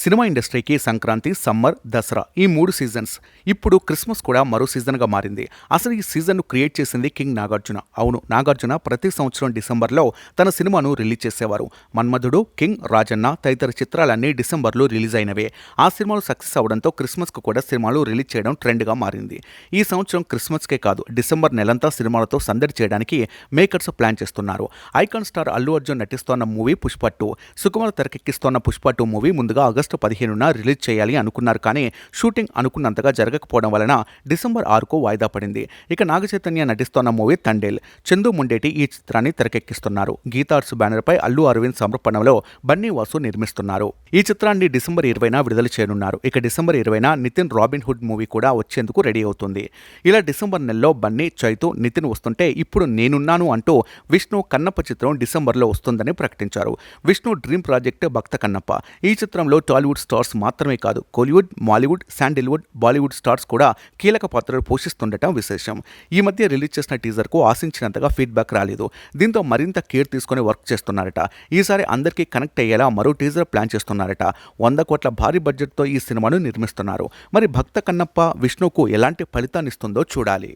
Cinema ఇండస్ట్రీకి Sankranti summer Dasara ఈ మూడు సీజన్స్. ఇప్పుడు క్రిస్మస్ కూడా మరో సీజన్గా మారింది. అసలు ఈ సీజన్ను క్రియేట్ చేసింది కింగ్ నాగార్జున. అవును నాగార్జున ప్రతి సంవత్సరం డిసెంబర్లో తన సినిమాను రిలీజ్ చేసేవారు. మన్మధుడు కింగ్ రాజన్న తదితర చిత్రాలన్నీ డిసెంబర్లో రిలీజ్ అయినవే. ఆ సినిమాలు సక్సెస్ అవడంతో క్రిస్మస్కు కూడా సినిమాలు రిలీజ్ చేయడం ట్రెండ్గా మారింది. ఈ సంవత్సరం క్రిస్మస్కే కాదు డిసెంబర్ నెలంతా సినిమాలతో సందడి చేయడానికి మేకర్స్ ప్లాన్ చేస్తున్నారు. ఐకాన్ స్టార్ అల్లు అర్జున్ నటిస్తోన్న మూవీ పుష్ప టూ సుకుమార్ తెరకెక్కిస్తోన్న పుష్ప టూ మూవీ ముందుగా ఆగస్టు పదిహేనున రిలీజ్ చేయాలి అనుకున్నారు. కానీ షూటింగ్ అనుకున్నంతగా జరగకపోవడం వలన డిసెంబర్ ఆరుకు వాయిదా పడింది. ఇక నాగ చైతన్య నటిస్తోన్న మూవీ తండేల్. చందు ముండేటి ఈ చిత్రాన్ని తెరకెక్కిస్తున్నారు. గీతార్స్ బ్యానర్పై అల్లు అరవింద్ సమర్పణలో బన్నీ వాసు నిర్మిస్తున్నారు. ఈ చిత్రాన్ని డిసెంబర్ ఇరవైన విడుదల చేయనున్నారు. ఇక డిసెంబర్ ఇరవైన నితిన్ రాబిన్ హుడ్ మూవీ కూడా వచ్చేందుకు రెడీ అవుతుంది. ఇలా డిసెంబర్ నెలలో బన్నీ చైతు నితిన్ వస్తుంటే ఇప్పుడు నేనున్నాను అంటూ విష్ణు కన్నప్ప చిత్రం డిసెంబర్లో వస్తుందని ప్రకటించారు. Vishnu dream project Bhakta Kannappa. ఈ చిత్రంలో టాలీవుడ్ స్టార్స్ మాత్రమే కాదు కోలీవుడ్ మాలీవుడ్ శాండిల్వుడ్ బాలీవుడ్ స్టార్స్ కూడా కీలక పాత్రలు పోషిస్తుండటం విశేషం. ఈ మధ్య రిలీజ్ చేసిన టీజర్కు ఆశించినంతగా ఫీడ్బ్యాక్ రాలేదు. దీంతో మరింత కేర్ తీసుకొని వర్క్ చేస్తున్నారట. ఈసారి అందరికీ కనెక్ట్ అయ్యేలా మరో టీజర్ ప్లాన్ చేస్తున్నారట. వంద కోట్ల భారీ బడ్జెట్తో ఈ సినిమాను నిర్మిస్తున్నారు. మరి భక్త కన్నప్ప విష్ణుకు ఎలాంటి ఫలితాన్ని ఇస్తుందో చూడాలి.